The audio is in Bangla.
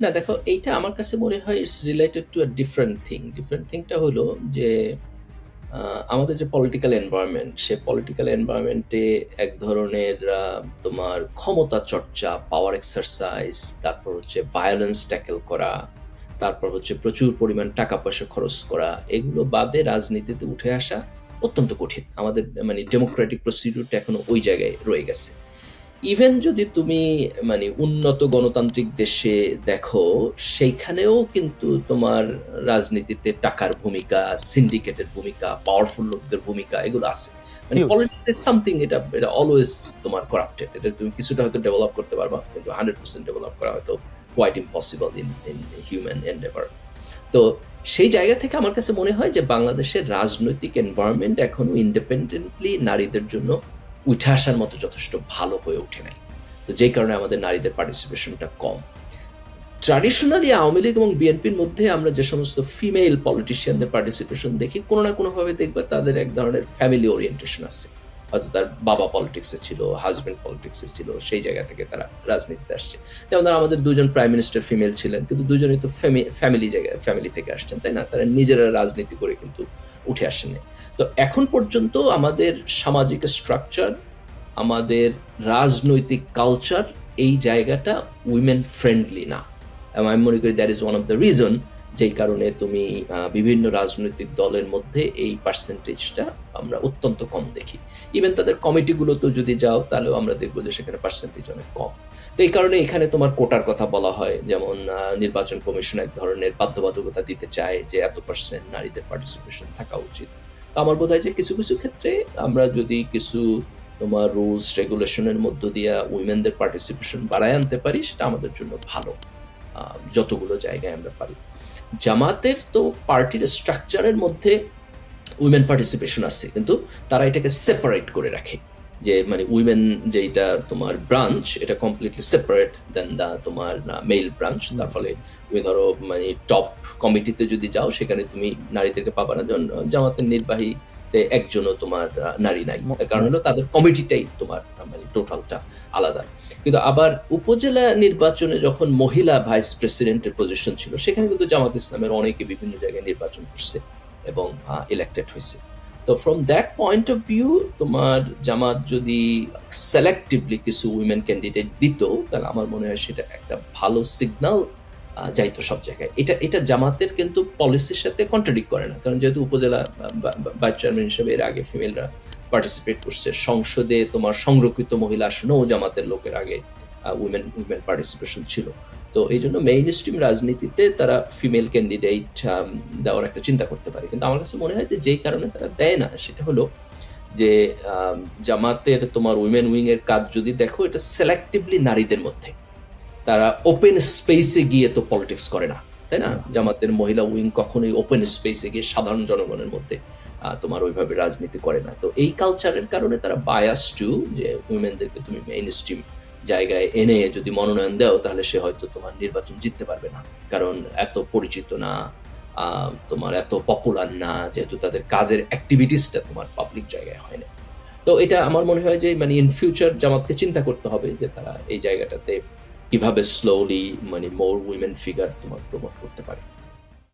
না দেখো এইটা আমার কাছে মনে হয় it's related to a different thing. Different থিংটা হলো যে আমাদের যে পলিটিক্যাল এনভায়রনমেন্ট, সে পলিটিক্যাল এনভায়রনমেন্টে এক ধরনের তোমার ক্ষমতা চর্চা, পাওয়ার এক্সারসাইজ, তারপর হচ্ছে ভায়োলেন্স ট্যাকেল করা, তারপর হচ্ছে প্রচুর পরিমাণ টাকা-পয়সা খরচ করা। এগুলো বাদে রাজনীতিতে উঠে আসা অত্যন্ত কঠিন। আমাদের মানে ডেমোক্রেটিক প্রসিডিউরটা এখনও ওই জায়গায় রয়ে গেছে। ইভেন যদি তুমি মানে উন্নত গণতান্ত্রিক দেশে দেখো, সেইখানেও কিন্তু তোমার রাজনীতিতে টাকার ভূমিকা, সিন্ডিকেটের ভূমিকা, পাওয়ারফুল লোকদের ভূমিকা এগুলো আছে। মানে। পলিটিক্স ইস সামথিং এটা এটা অলওয়েজ তোমার করাপ্টেড। এটা তুমি কিছুটা হয়তো ডেভেলপ করতে পারবা। কিন্তু 100% ডেভেলপ করা হয়তো quite impossible in in human endeavour. তো সেই জায়গা থেকে আমার কাছে মনে হয় যে বাংলাদেশের রাজনৈতিক এনভায়রনমেন্ট এখনও ইন্ডিপেন্ডেন্টলি নারীদের জন্য উঠে আসার মতো যথেষ্ট ভালো হয়ে ওঠে নাই। তো যেই কারণে আমাদের নারীদের পার্টিসিপেশনটা কম। ট্রাডিশনালি আওয়ামী লীগ এবং বিএনপির মধ্যে আমরা যে সমস্ত ফিমেল পলিটিশিয়ানদের পার্টিসিপেশন দেখি, কোনো না কোনোভাবে দেখবে তাদের এক ধরনের ফ্যামিলি ওরিয়েন্টেশন আছে। হয়তো তার বাবা পলিটিক্সে ছিল, হাসব্যান্ড পলিটিক্সে ছিল, সেই জায়গা থেকে তারা রাজনীতিতে আসছে। যেমন ধরো আমাদের দুজন প্রাইম মিনিস্টার ফিমেল ছিলেন। কিন্তু ২ জনই তো ফ্যামি ফ্যামিলি জায়গায় ফ্যামিলি থেকে আসছেন, তাই না? তারা নিজেরা রাজনীতি করে কিন্তু উঠে আসেননি। তো এখন পর্যন্ত আমাদের সামাজিক স্ট্রাকচার, আমাদের রাজনৈতিক কালচার এই জায়গাটা উইমেন ফ্রেন্ডলি না। আমি মনে করি that is one of the reason যেই কারণে তুমি বিভিন্ন রাজনৈতিক দলের মধ্যে এই পার্সেন্টেজটা আমরা অত্যন্ত কম দেখি। ইভেন তাদের কমিটিগুলোতেও যদি যাও তাহলেও আমরা দেখব যে সেখানে পার্সেন্টেজ অনেক কম। তো এই কারণে এখানে তোমার কোটার কথা বলা হয়। যেমন নির্বাচন কমিশন এক ধরনের বাধ্যবাধকতা দিতে চায় যে এত পার্সেন্ট নারীদের পার্টিসিপেশন থাকা উচিত। তো আমার বোধ হয় যে কিছু, কিছু ক্ষেত্রে আমরা যদি কিছু তোমার রুলস রেগুলেশনের মধ্য দিয়ে উইমেনদের পার্টিসিপেশন বাড়ায় আনতে পারি সেটা আমাদের জন্য ভালো। যতগুলো জায়গায় আমরা পারি। জামাতের তো পার্টির স্ট্রাকচারের মধ্যে উইমেন পার্টিসিপেশন আছে। কিন্তু তারা এটাকে সেপারেট করে রাখে। যে মানে উইমেন যেটা তোমার ব্রাঞ্চ এটা কমপ্লিটলি সেপারেট দেন দা তোমার মেল ব্রাঞ্চ। তার ফলে তুমি ধরো মানে টপ কমিটিতে যদি যাও সেখানে তুমি নারীদেরকে পাবা না। যেমন জামাতের নির্বাহীতে একজনও তোমার নারী নাই। তার কারণ হলো তাদের কমিটিটাই তোমার মানে টোটালটা আলাদা। কিন্তু আবার উপজেলা নির্বাচনে যখন মহিলা ভাইস প্রেসিডেন্টের পজিশন ছিল সেখানে কিন্তু জামাত ইসলামের অনেকে বিভিন্ন জায়গায় নির্বাচন করছে এবং ইলেক্টেড হইছে। তো from that point of view তোমার জামাত যদি সেলেক্টিভলি কিছু উইমেন ক্যান্ডিডেট দিত, তাহলে আমার মনে হয় সেটা একটা ভালো সিগনাল যাইতো সব জায়গায়। এটা এটা জামাতের কিন্তু পলিসির সাথে কন্ট্রাডিক্ট করে না। কারণ যেহেতু উপজেলা ভাইস চেয়ারম্যান হিসেবে এর আগে ফিমেলরা পার্টিসিপেট করছে। সংসদে তোমার সংরক্ষিত মহিলা আসনেও জামাতের লোকের আগে উইমেন উইমেন পার্টিসিপেশন ছিল। তো এই জন্য মেইন মেইনস্ট্রিম রাজনীতিতে তারা ফিমেল ক্যান্ডিডেট দেওয়ার একটা চিন্তা করতে পারে। কিন্তু আমার কাছে মনে হয় যে যেই কারণে তারা দেয় না, সেটা হলো যে জামাতের তোমার উইমেন উইং এর কাজ যদি দেখো, এটা সেলেক্টিভলি নারীদের মধ্যে। তারা ওপেন স্পেসে গিয়ে তো পলিটিক্স করে না। তাই না? জামাতের মহিলা উইং কখনোই ওপেন স্পেসে গিয়ে সাধারণ জনগণের মধ্যে তোমার ওইভাবে রাজনীতি করে না। তো এই কালচারের কারণে তারা বায়াস টু যে উইমেনদেরকে তুমি মেইনস্ট্রিম জায়গায় এনে যদি মনোনয়ন দাও তাহলে সে হয়তো তোমার নির্বাচন জিততে পারবে না। কারণ এত পরিচিত না, তোমার এত পপুলার না যেহেতু তাদের কাজের অ্যাক্টিভিটিসটা তোমার পাবলিক জায়গায় হয় না। তো এটা আমার মনে হয় যে মানে ইন ফিউচার জামাতকে চিন্তা করতে হবে যে তারা এই জায়গাটাতে কীভাবে স্লোলি মানে মোর উইমেন ফিগার তোমার প্রমোট করতে পারে।